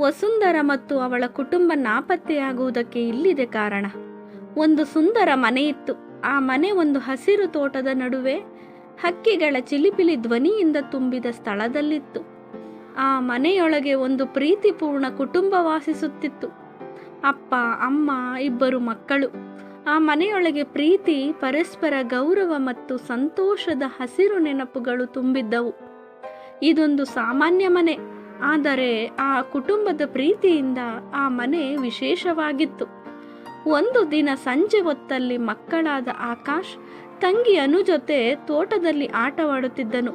ವಸುಂಧರ ಮತ್ತು ಅವಳ ಕುಟುಂಬ ನಾಪತ್ತೆಯಾಗುವುದಕ್ಕೆ ಇಲ್ಲಿದೆ ಕಾರಣ. ಒಂದು ಸುಂದರ ಮನೆಯಿತ್ತು ಆ ಮನೆ ಒಂದು ಹಸಿರು ತೋಟದ ನಡುವೆ ಹಕ್ಕಿಗಳ ಚಿಲಿಪಿಲಿ ಧ್ವನಿಯಿಂದ ತುಂಬಿದ ಸ್ಥಳದಲ್ಲಿತ್ತು. ಆ ಮನೆಯೊಳಗೆ ಒಂದು ಪ್ರೀತಿಪೂರ್ಣ ಕುಟುಂಬ ವಾಸಿಸುತ್ತಿತ್ತು. ಅಪ್ಪ, ಅಮ್ಮ, ಇಬ್ಬರು ಮಕ್ಕಳು. ಆ ಮನೆಯೊಳಗೆ ಪ್ರೀತಿ, ಪರಸ್ಪರ ಗೌರವ ಮತ್ತು ಸಂತೋಷದ ಹಸಿರು ನೆನಪುಗಳು ತುಂಬಿದ್ದವು. ಇದೊಂದು ಸಾಮಾನ್ಯ ಮನೆ. ಆದರೆ ಆ ಕುಟುಂಬದ ಪ್ರೀತಿಯಿಂದ ಆ ಮನೆ ವಿಶೇಷವಾಗಿತ್ತು. ಒಂದು ದಿನ ಸಂಜೆ ಹೊತ್ತಲ್ಲಿ ಮಕ್ಕಳಾದ ಆಕಾಶ್ ತಂಗಿ ಅನು ಜೊತೆ ತೋಟದಲ್ಲಿ ಆಟವಾಡುತ್ತಿದ್ದನು.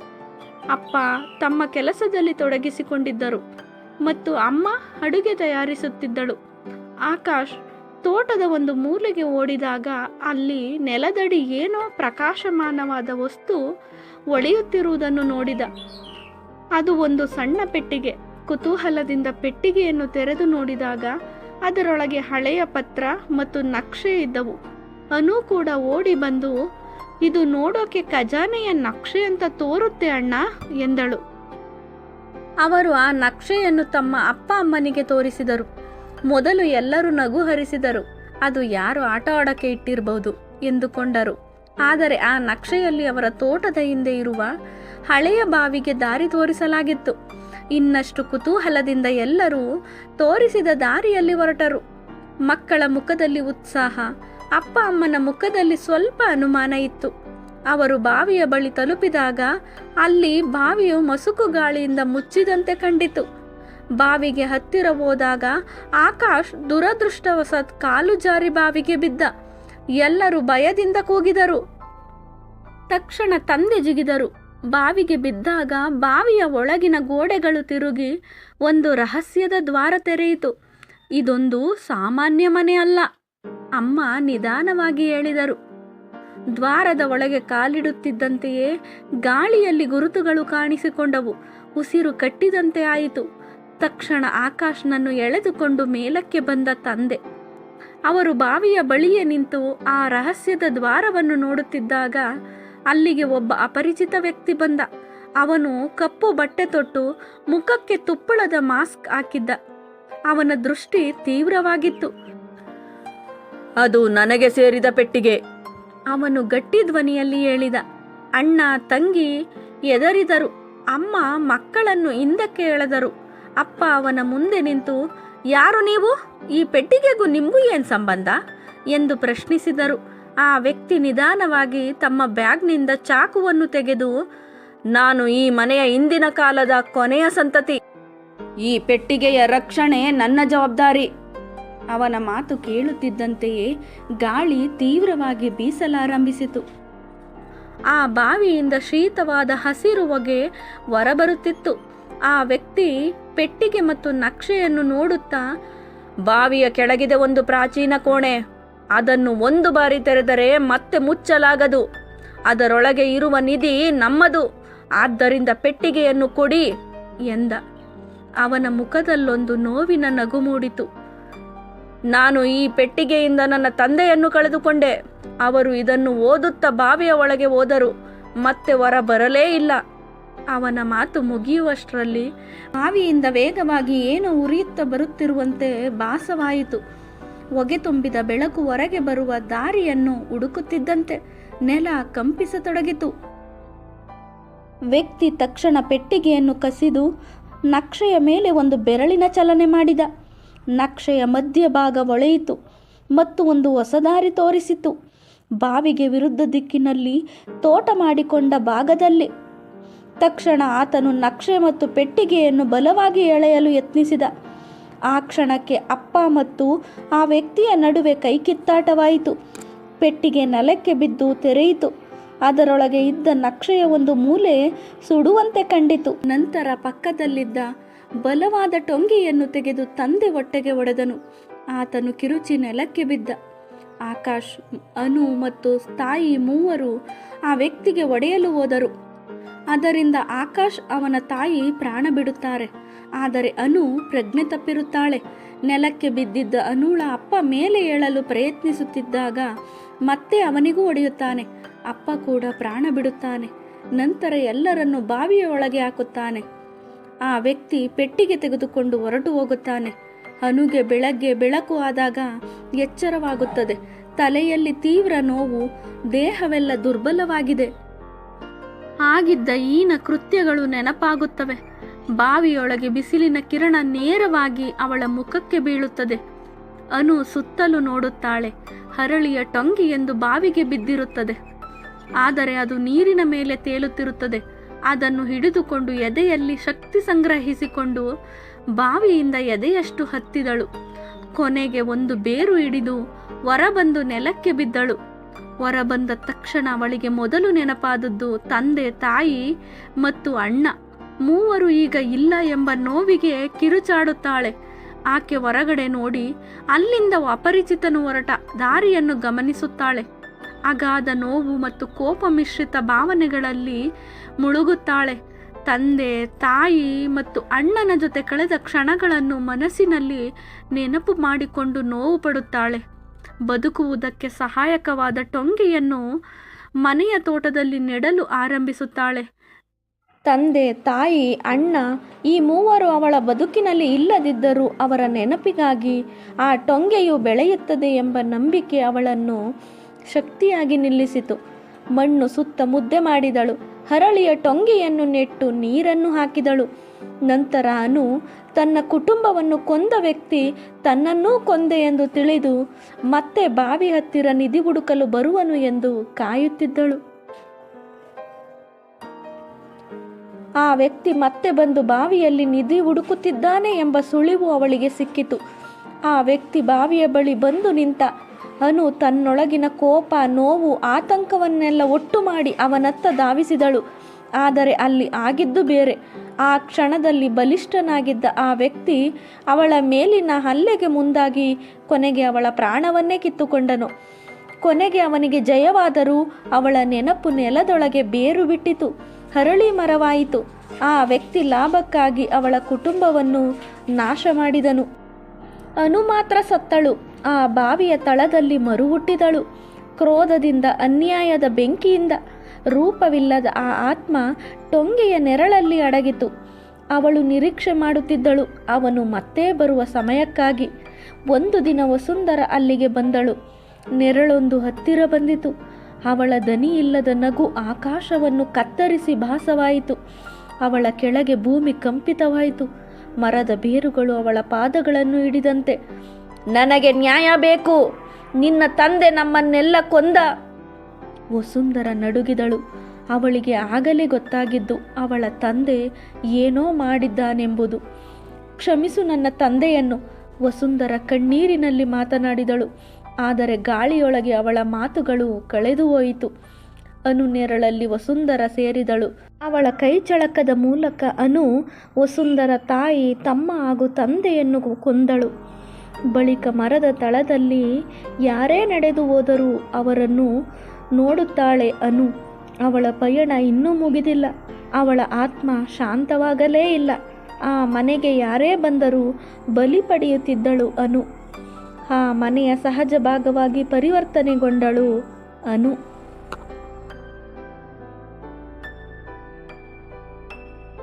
ಅಪ್ಪ ತಮ್ಮ ಕೆಲಸದಲ್ಲಿ ತೊಡಗಿಸಿಕೊಂಡಿದ್ದರು ಮತ್ತು ಅಮ್ಮ ಅಡುಗೆ ತಯಾರಿಸುತ್ತಿದ್ದಳು. ಆಕಾಶ್ ತೋಟದ ಒಂದು ಮೂಲೆಗೆ ಓಡಿದಾಗ ಅಲ್ಲಿ ನೆಲದಡಿ ಏನೋ ಪ್ರಕಾಶಮಾನವಾದ ವಸ್ತು ಒಳೆಯುತ್ತಿರುವುದನ್ನು ನೋಡಿದ. ಅದು ಒಂದು ಸಣ್ಣ ಪೆಟ್ಟಿಗೆ. ಕುತೂಹಲದಿಂದ ಪೆಟ್ಟಿಗೆಯನ್ನು ತೆರೆದು ನೋಡಿದಾಗ ಅದರೊಳಗೆ ಹಳೆಯ ಪತ್ರ ಮತ್ತು ನಕ್ಷೆ ಇದ್ದವು. ಅನು ಕೂಡ ಓಡಿ ಬಂದು, ಇದು ನೋಡೋಕೆ ಖಜಾನೆಯ ನಕ್ಷೆ ಅಂತ ತೋರುತ್ತೆ ಅಣ್ಣ, ಎಂದಳು. ಅವರು ಆ ನಕ್ಷೆಯನ್ನು ತಮ್ಮ ಅಪ್ಪ ಅಮ್ಮನಿಗೆ ತೋರಿಸಿದರು. ಮೊದಲು ಎಲ್ಲರೂ ನಗು ಹರಿಸಿದರು ಅದು ಯಾರು ಆಟ ಆಡಕ್ಕೆ ಇಟ್ಟಿರಬಹುದು ಎಂದುಕೊಂಡರು. ಆದರೆ ಆ ನಕ್ಷೆಯಲ್ಲಿ ಅವರ ತೋಟದ ಹಿಂದೆ ಇರುವ ಹಳೆಯ ಬಾವಿಗೆ ದಾರಿ ತೋರಿಸಲಾಗಿತ್ತು. ಇನ್ನಷ್ಟು ಕುತೂಹಲದಿಂದ ಎಲ್ಲರೂ ತೋರಿಸಿದ ದಾರಿಯಲ್ಲಿ ಹೊರಟರು. ಮಕ್ಕಳ ಮುಖದಲ್ಲಿ ಉತ್ಸಾಹ, ಅಪ್ಪ ಅಮ್ಮನ ಮುಖದಲ್ಲಿ ಸ್ವಲ್ಪ ಅನುಮಾನ ಇತ್ತು. ಅವರು ಬಾವಿಯ ಬಳಿ ತಲುಪಿದಾಗ ಅಲ್ಲಿ ಬಾವಿಯು ಮಸುಕು ಗಾಳಿಯಿಂದ ಮುಚ್ಚಿದಂತೆ ಕಂಡಿತು. ಬಾವಿಗೆ ಹತ್ತಿರ ಹೋದಾಗ ಆಕಾಶ್ ದುರದೃಷ್ಟವಶಾತ್ ಕಾಲು ಜಾರಿ ಬಾವಿಗೆ ಬಿದ್ದ. ಎಲ್ಲರೂ ಭಯದಿಂದ ಕೂಗಿದರು. ತಕ್ಷಣ ತಂದೆ ಜಿಗಿದರು. ಬಾವಿಗೆ ಬಿದ್ದಾಗ ಬಾವಿಯ ಒಳಗಿನ ಗೋಡೆಗಳು ತಿರುಗಿ ಒಂದು ರಹಸ್ಯದ ದ್ವಾರ ತೆರೆಯಿತು. ಇದೊಂದು ಸಾಮಾನ್ಯ ಮನೆ ಅಲ್ಲ, ಅಮ್ಮ ನಿಧಾನವಾಗಿ ಹೇಳಿದರು. ದ್ವಾರದ ಒಳಗೆ ಕಾಲಿಡುತ್ತಿದ್ದಂತೆಯೇ ಗಾಳಿಯಲ್ಲಿ ಗುರುತುಗಳು ಕಾಣಿಸಿಕೊಂಡವು. ಉಸಿರು ಕಟ್ಟಿದಂತೆ ಆಯಿತು. ತಕ್ಷಣ ಆಕಾಶ್ನನ್ನು ಎಳೆದುಕೊಂಡು ಮೇಲಕ್ಕೆ ಬಂದ ತಂದೆ. ಅವರು ಬಾವಿಯ ಬಳಿಯೇ ನಿಂತು ಆ ರಹಸ್ಯದ ದ್ವಾರವನ್ನು ನೋಡುತ್ತಿದ್ದಾಗ ಅಲ್ಲಿಗೆ ಒಬ್ಬ ಅಪರಿಚಿತ ವ್ಯಕ್ತಿ ಬಂದ. ಅವನು ಕಪ್ಪು ಬಟ್ಟೆ ತೊಟ್ಟು ಮುಖಕ್ಕೆ ತುಪ್ಪಳದ ಮಾಸ್ಕ್ ಹಾಕಿದ್ದ. ಅವನ ದೃಷ್ಟಿ ತೀವ್ರವಾಗಿತ್ತು. ಅದು ನನಗೆ ಸೇರಿದ ಪೆಟ್ಟಿಗೆ. ಅವನು ಗಟ್ಟಿ ಧ್ವನಿಯಲ್ಲಿ ಹೇಳಿದ. ಅಣ್ಣ ತಂಗಿ ಎದರಿದರು ಅಮ್ಮ ಮಕ್ಕಳನ್ನು ಹಿಂದಕ್ಕೆ ಎಳೆದರು. ಅಪ್ಪ ಅವನ ಮುಂದೆ ನಿಂತು ಯಾರು ನೀವು? ಈ ಪೆಟ್ಟಿಗೆಗೂ ನಿಮಗೂ ಏನು ಸಂಬಂಧ? ಎಂದು ಪ್ರಶ್ನಿಸಿದರು. ಆ ವ್ಯಕ್ತಿ ನಿಧಾನವಾಗಿ ತಮ್ಮ ಬ್ಯಾಗ್ನಿಂದ ಚಾಕುವನ್ನು ತೆಗೆದು, ನಾನು ಈ ಮನೆಯ ಇಂದಿನ ಕಾಲದ ಕೊನೆಯ ಸಂತತಿ. ಈ ಪೆಟ್ಟಿಗೆಯ ರಕ್ಷಣೆ ನನ್ನ ಜವಾಬ್ದಾರಿ. ಅವನ ಮಾತು ಕೇಳುತ್ತಿದ್ದಂತೆಯೇ ಗಾಳಿ ತೀವ್ರವಾಗಿ ಬೀಸಲಾರಂಭಿಸಿತು. ಆ ಬಾವಿಯಿಂದ ಶೀತವಾದ ಹಸಿರು ಹೊಗೆ ಹೊರಬರುತ್ತಿತ್ತು. ಆ ವ್ಯಕ್ತಿ ಪೆಟ್ಟಿಗೆ ಮತ್ತು ನಕ್ಷೆಯನ್ನು ನೋಡುತ್ತಾ, ಬಾವಿಯ ಕೆಳಗಿದೆ ಒಂದು ಪ್ರಾಚೀನ ಕೋಣೆ. ಅದನ್ನು ಒಂದು ಬಾರಿ ತೆರೆದರೆ ಮತ್ತೆ ಮುಚ್ಚಲಾಗದು. ಅದರೊಳಗೆ ಇರುವ ನಿಧಿ ನಮ್ಮದು. ಆದ್ದರಿಂದ ಪೆಟ್ಟಿಗೆಯನ್ನು ಕೊಡಿ ಎಂದ. ಅವನ ಮುಖದಲ್ಲೊಂದು ನೋವಿನ ನಗು ಮೂಡಿತು. ನಾನು ಈ ಪೆಟ್ಟಿಗೆಯಿಂದ ನನ್ನ ತಂದೆಯನ್ನು ಕಳೆದುಕೊಂಡೆ. ಅವರು ಇದನ್ನು ಓದುತ್ತಾ ಬಾವಿಯ ಒಳಗೆ ಹೋದರು. ಮತ್ತೆ ಹೊರ ಬರಲೇ ಇಲ್ಲ. ಅವನ ಮಾತು ಮುಗಿಯುವಷ್ಟರಲ್ಲಿ ಬಾವಿಯಿಂದ ವೇಗವಾಗಿ ಏನೋ ಉರಿಯುತ್ತಾ ಬರುತ್ತಿರುವಂತೆ ಭಾಸವಾಯಿತು. ಹೊಗೆ ತುಂಬಿದ ಬೆಳಕು ಹೊರಗೆ ಬರುವ ದಾರಿಯನ್ನು ಹುಡುಕುತ್ತಿದ್ದಂತೆ ನೆಲ ಕಂಪಿಸತೊಡಗಿತು. ವ್ಯಕ್ತಿ ತಕ್ಷಣ ಪೆಟ್ಟಿಗೆಯನ್ನು ಕಸಿದು ನಕ್ಷೆಯ ಮೇಲೆ ಒಂದು ಬೆರಳಿನ ಚಲನೆ ಮಾಡಿದ. ನಕ್ಷೆಯ ಮಧ್ಯಭಾಗ ಒಳೆಯಿತು ಮತ್ತು ಒಂದು ಹೊಸ ದಾರಿ ತೋರಿಸಿತು. ಬಾವಿಗೆ ವಿರುದ್ಧ ದಿಕ್ಕಿನಲ್ಲಿ ತೋಟ ಮಾಡಿಕೊಂಡ ಭಾಗದಲ್ಲಿ. ತಕ್ಷಣ ಆತನು ನಕ್ಷೆ ಮತ್ತು ಪೆಟ್ಟಿಗೆಯನ್ನು ಬಲವಾಗಿ ಎಳೆಯಲು ಯತ್ನಿಸಿದ. ಆ ಕ್ಷಣಕ್ಕೆ ಅಪ್ಪ ಮತ್ತು ಆ ವ್ಯಕ್ತಿಯ ನಡುವೆ ಕೈ ಕಿತ್ತಾಟವಾಯಿತು ಪೆಟ್ಟಿಗೆ ನೆಲಕ್ಕೆ ಬಿದ್ದು ತೆರೆಯಿತು. ಅದರೊಳಗೆ ಇದ್ದ ನಕ್ಷೆಯ ಒಂದು ಮೂಲೆ ಸುಡುವಂತೆ ಕಂಡಿತು. ನಂತರ ಪಕ್ಕದಲ್ಲಿದ್ದ ಬಲವಾದ ಟೊಂಗಿಯನ್ನು ತೆಗೆದು ತಂದೆ ಹೊಟ್ಟೆಗೆ ಒಡೆದನು. ಆತನು ಕಿರುಚಿ ನೆಲಕ್ಕೆ ಬಿದ್ದ. ಆಕಾಶ್, ಅನು ಮತ್ತು ತಾಯಿ ಮೂವರು ಆ ವ್ಯಕ್ತಿಗೆ ಒಡೆಯಲು ಹೋದರು. ಅದರಿಂದ ಆಕಾಶ್ ಅವನ ತಾಯಿ ಪ್ರಾಣ ಬಿಡುತ್ತಾರೆ. ಆದರೆ ಅನು ಪ್ರಜ್ಞೆ ತಪ್ಪಿರುತ್ತಾಳೆ. ನೆಲಕ್ಕೆ ಬಿದ್ದಿದ್ದ ಅನುಳ ಅಪ್ಪ ಮೇಲೆ ಏಳಲು ಪ್ರಯತ್ನಿಸುತ್ತಿದ್ದಾಗ ಮತ್ತೆ ಅವನಿಗೂ ಒಡೆಯುತ್ತಾನೆ ಅಪ್ಪ ಕೂಡ ಪ್ರಾಣ ಬಿಡುತ್ತಾನೆ. ನಂತರ ಎಲ್ಲರನ್ನು ಬಾವಿಯ ಒಳಗೆ ಹಾಕುತ್ತಾನೆ. ಆ ವ್ಯಕ್ತಿ ಪೆಟ್ಟಿಗೆ ತೆಗೆದುಕೊಂಡು ಹೊರಟು ಹೋಗುತ್ತಾನೆ. ಅನುಗೆ ಬೆಳಗ್ಗೆ ಬೆಳಕು ಆದಾಗ ಎಚ್ಚರವಾಗುತ್ತದೆ. ತಲೆಯಲ್ಲಿ ತೀವ್ರ ನೋವು, ದೇಹವೆಲ್ಲ ದುರ್ಬಲವಾಗಿದೆ. ಆಗಿದ್ದ ಈನ ಕೃತ್ಯಗಳು ನೆನಪಾಗುತ್ತವೆ. ಬಾವಿಯೊಳಗೆ ಬಿಸಿಲಿನ ಕಿರಣ ನೇರವಾಗಿ ಅವಳ ಮುಖಕ್ಕೆ ಬೀಳುತ್ತದೆ. ಅನು ಸುತ್ತಲೂ ನೋಡುತ್ತಾಳೆ. ಹರಳಿಯ ಟೊಂಗಿ ಎಂದು ಬಾವಿಗೆ ಬಿದ್ದಿರುತ್ತದೆ. ಆದರೆ ಅದು ನೀರಿನ ಮೇಲೆ ತೇಲುತ್ತಿರುತ್ತದೆ. ಅದನ್ನು ಹಿಡಿದುಕೊಂಡು ಎದೆಯಲ್ಲಿ ಶಕ್ತಿ ಸಂಗ್ರಹಿಸಿಕೊಂಡು ಬಾವಿಯಿಂದ ಎದೆಯಷ್ಟು ಹತ್ತಿದಳು. ಕೊನೆಗೆ ಒಂದು ಬೇರು ಹಿಡಿದು ಹೊರಬಂದು ನೆಲಕ್ಕೆ ಬಿದ್ದಳು. ಹೊರಬಂದ ತಕ್ಷಣ ಅವಳಿಗೆ ಮೊದಲು ನೆನಪಾದದ್ದು ತಂದೆ, ತಾಯಿ ಮತ್ತು ಅಣ್ಣ. ಮೂವರು ಈಗ ಇಲ್ಲ ಎಂಬ ನೋವಿಗೆ ಕಿರುಚಾಡುತ್ತಾಳೆ. ಆಕೆ ಹೊರಗಡೆ ನೋಡಿ ಅಲ್ಲಿಂದ ಅಪರಿಚಿತನು ಹೊರಟ, ದಾರಿಯನ್ನು ಗಮನಿಸುತ್ತಾಳೆ. ಅಗಾಧ ನೋವು ಮತ್ತು ಕೋಪ ಮಿಶ್ರಿತ ಭಾವನೆಗಳಲ್ಲಿ ಮುಳುಗುತ್ತಾಳೆ. ತಂದೆ, ತಾಯಿ ಮತ್ತು ಅಣ್ಣನ ಜೊತೆ ಕಳೆದ ಕ್ಷಣಗಳನ್ನು ಮನಸ್ಸಿನಲ್ಲಿ ನೆನಪು ಮಾಡಿಕೊಂಡು ನೋವು ಪಡುತ್ತಾಳೆ. ಬದುಕುವುದಕ್ಕೆ ಸಹಾಯಕವಾದ ಟೊಂಗೆಯನ್ನು ಮನೆಯ ತೋಟದಲ್ಲಿ ನೆಡಲು ಆರಂಭಿಸುತ್ತಾಳೆ. ತಂದೆ, ತಾಯಿ, ಅಣ್ಣ, ಈ ಮೂವರು ಅವಳ ಬದುಕಿನಲ್ಲಿ ಇಲ್ಲದಿದ್ದರೂ ಅವರ ನೆನಪಿಗಾಗಿ ಆ ಟೊಂಗೆಯು ಬೆಳೆಯುತ್ತದೆ ಎಂಬ ನಂಬಿಕೆ ಅವಳನ್ನು ಶಕ್ತಿಯಾಗಿ ನಿಲ್ಲಿಸಿತು. ಮಣ್ಣು ಸುತ್ತ ಮುದ್ದೆ ಮಾಡಿದಳು. ಹರಳಿಯ ಟೊಂಗೆಯನ್ನು ನೆಟ್ಟು ನೀರನ್ನು ಹಾಕಿದಳು. ನಂತರ ಅನು ತನ್ನ ಕುಟುಂಬವನ್ನು ಕೊಂದ ವ್ಯಕ್ತಿ ತನ್ನನ್ನೂ ಕೊಂದೆ ಎಂದು ತಿಳಿದು ಮತ್ತೆ ಬಾವಿ ಹತ್ತಿರ ನಿಧಿ ಹುಡುಕಲು ಬರುವನು ಎಂದು ಕಾಯುತ್ತಿದ್ದಳು. ಆ ವ್ಯಕ್ತಿ ಮತ್ತೆ ಬಂದು ಬಾವಿಯಲ್ಲಿ ನಿಧಿ ಹುಡುಕುತ್ತಿದ್ದಾನೆ ಎಂಬ ಸುಳಿವು ಅವಳಿಗೆ ಸಿಕ್ಕಿತು. ಆ ವ್ಯಕ್ತಿ ಬಾವಿಯ ಬಳಿ ಬಂದು ನಿಂತ, ಅನು ತನ್ನೊಳಗಿನ ಕೋಪ, ನೋವು, ಆತಂಕವನ್ನೆಲ್ಲ ಒಟ್ಟು ಮಾಡಿ ಅವನತ್ತ ಧಾವಿಸಿದಳು. ಆದರೆ ಅಲ್ಲಿ ಆಗಿದ್ದು ಬೇರೆ. ಆ ಕ್ಷಣದಲ್ಲಿ ಬಲಿಷ್ಠನಾಗಿದ್ದ ಆ ವ್ಯಕ್ತಿ ಅವಳ ಮೇಲಿನ ಹಲ್ಲೆಗೆ ಮುಂದಾಗಿ ಕೊನೆಗೆ ಅವಳ ಪ್ರಾಣವನ್ನೇ ಕಿತ್ತುಕೊಂಡನು. ಕೊನೆಗೆ ಅವನಿಗೆ ಜಯವಾದರೂ ಅವಳ ನೆನಪು ನೆಲದೊಳಗೆ ಬೇರು ಬಿಟ್ಟಿತು. ಹರಳಿ ಮರವಾಯಿತು. ಆ ವ್ಯಕ್ತಿ ಲಾಭಕ್ಕಾಗಿ ಅವಳ ಕುಟುಂಬವನ್ನು ನಾಶ ಮಾಡಿದನು ಅನು ಮಾತ್ರ ಸತ್ತಳು. ಆ ಬಾವಿಯ ತಳದಲ್ಲಿ ಮರುಹುಟ್ಟಿದಳು. ಕ್ರೋಧದಿಂದ ಅನ್ಯಾಯದ ಬೆಂಕಿಯಿಂದ ರೂಪವಿಲ್ಲದ ಆ ಆತ್ಮ ಟೊಂಗೆಯ ನೆರಳಲ್ಲಿ ಅಡಗಿತು. ಅವಳು ನಿರೀಕ್ಷೆ ಮಾಡುತ್ತಿದ್ದಳು. ಅವನು ಮತ್ತೆ ಬರುವ ಸಮಯಕ್ಕಾಗಿ. ಒಂದು ದಿನ ವಸುಂಧರ ಅಲ್ಲಿಗೆ ಬಂದಳು. ನೆರಳೊಂದು ಹತ್ತಿರ ಬಂದಿತು. ಅವಳ ದನಿ ಇಲ್ಲದ ನಗು ಆಕಾಶವನ್ನು ಕತ್ತರಿಸಿ ಭಾಸವಾಯಿತು. ಅವಳ ಕೆಳಗೆ ಭೂಮಿ ಕಂಪಿತವಾಯಿತು. ಮರದ ಬೇರುಗಳು ಅವಳ ಪಾದಗಳನ್ನು ಹಿಡಿದಂತೆ. ನನಗೆ ನ್ಯಾಯ ಬೇಕು. ನಿನ್ನ ತಂದೆ ನಮ್ಮನ್ನೆಲ್ಲ ಕೊಂದ. ವಸುಂಧರ ನಡುಗಿದಳು. ಅವಳಿಗೆ ಆಗಲೇ ಗೊತ್ತಾಗಿದ್ದು ಅವಳ ತಂದೆ ಏನೋ ಮಾಡಿದ್ದಾನೆಂಬುದು. ಕ್ಷಮಿಸು ನನ್ನ ತಂದೆಯನ್ನು, ವಸುಂಧರ ಕಣ್ಣೀರಿನಲ್ಲಿ ಮಾತನಾಡಿದಳು. ಆದರೆ ಗಾಳಿಯೊಳಗೆ ಅವಳ ಮಾತುಗಳು ಕಳೆದು ಹೋಯಿತು. ಅನು ನೆರಳಲ್ಲಿ ವಸುಂಧರ ಸೇರಿದಳು. ಅವಳ ಕೈಚಳಕದ ಮೂಲಕ ಅನು ವಸುಂಧರ ತಾಯಿ, ತಮ್ಮ ಹಾಗೂ ತಂದೆಯನ್ನು ಕೊಂದಳು. ಬಳಿಕ ಮರದ ತಳದಲ್ಲಿ ಯಾರೇ ನಡೆದು ಹೋದರೂ ಅವರನ್ನು ನೋಡುತ್ತಾಳೆ ಅನು. ಅವಳ ಪಯಣ ಇನ್ನೂ ಮುಗಿದಿಲ್ಲ. ಅವಳ ಆತ್ಮ ಶಾಂತವಾಗಲೇ ಇಲ್ಲ. ಆ ಮನೆಗೆ ಯಾರೇ ಬಂದರೂ ಬಲಿ ಪಡೆಯುತ್ತಿದ್ದಳು ಅನು. ಆ ಮನೆಯ ಸಹಜ ಭಾಗವಾಗಿ ಪರಿವರ್ತನೆಗೊಂಡಳು ಅನು.